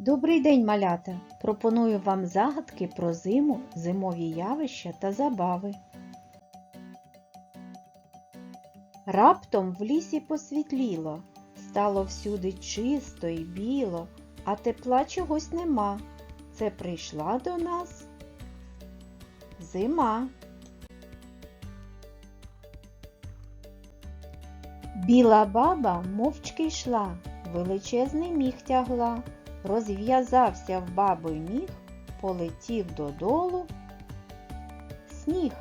Добрий день, малята! Пропоную вам загадки про зиму, зимові явища та забави. Раптом в лісі посвітліло, стало всюди чисто й біло, а тепла чогось нема. Це прийшла до нас зима. Біла баба мовчки йшла, величезний міг тягла, розв'язався в баби міг, полетів додолу сніг.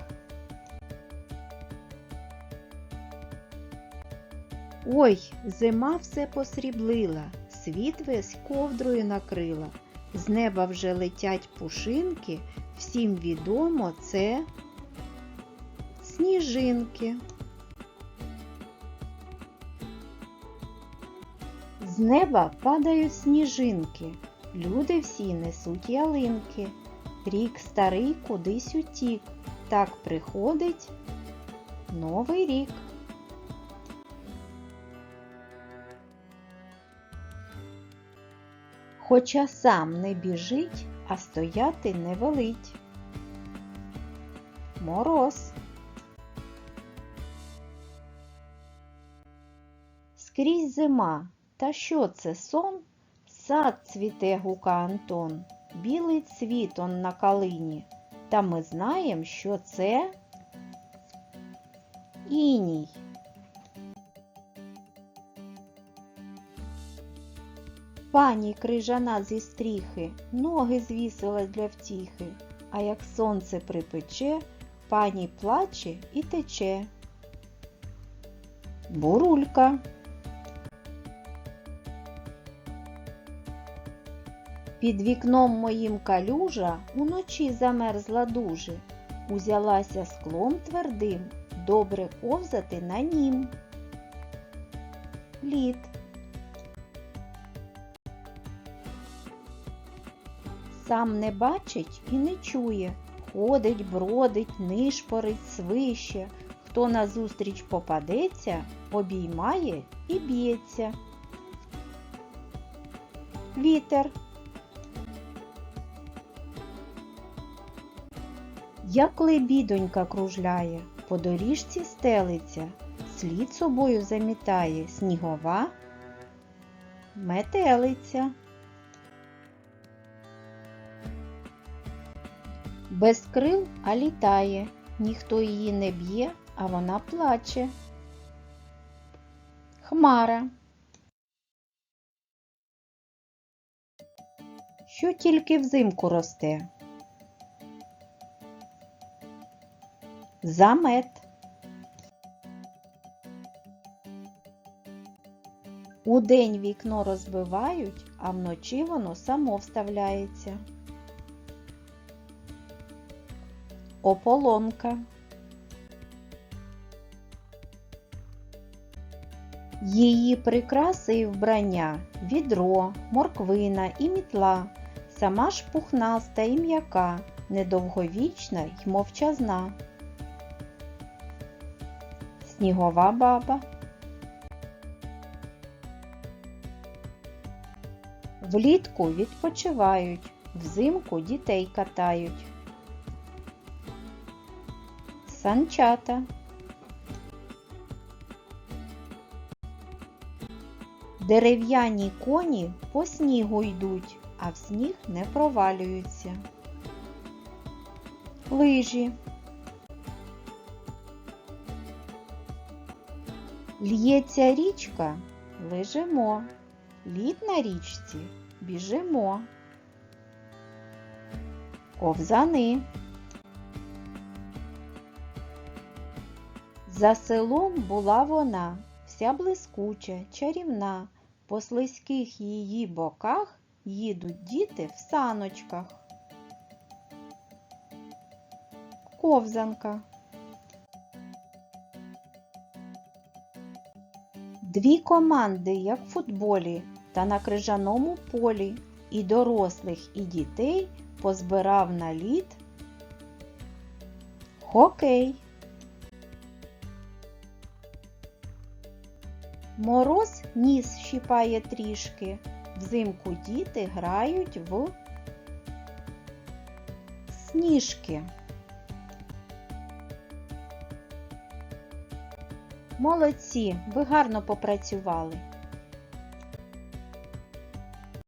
Ой, зима все посріблила, світ весь ковдрою накрила. З неба вже летять пушинки, всім відомо це сніжинки. З неба падають сніжинки, люди всі несуть ялинки. Рік старий кудись утік, так приходить Новий рік. Хоча сам не біжить, а стояти не велить. Мороз. Скрізь зима. Та що це сон? Сад цвіте гука Антон, білий цвіт он на калині. Та ми знаємо, що це іній. Пані крижана зі стріхи, ноги звісила для втіхи, а як сонце припече, пані плаче і тече. Бурулька. Під вікном моїм калюжа уночі замерзла дуже, узялася склом твердим, добре ковзати на нім. Лід. Сам не бачить і не чує, ходить, бродить, нишпорить, свище. Хто назустріч попадеться, обіймає і б'ється. Вітер. Як лебідонька кружляє, по доріжці стелиться, слід собою замітає снігова метелиця. Без крил, а літає, ніхто її не б'є, а вона плаче. Хмара. Що тільки взимку росте? Замет. Удень вікно розбивають, а вночі воно само вставляється. Ополонка. Її прикраси і вбрання відро, морквина і мітла, сама ж пухнаста і м'яка, недовговічна й мовчазна. Снігова баба. Влітку відпочивають, взимку дітей катають. Санчата. Дерев'яні коні по снігу йдуть, а в сніг не провалюються. Лижі. Л'ється річка, лежимо. Лід на річці біжимо. Ковзани. За селом була вона, вся блискуча, чарівна, по слизьких її боках їдуть діти в саночках. Ковзанка. Дві команди, як в футболі, та на крижаному полі, і дорослих, і дітей позбирав на лід хокей. Мороз ніс щіпає трішки, Взимку діти грають в сніжки. Молодці, ви гарно попрацювали.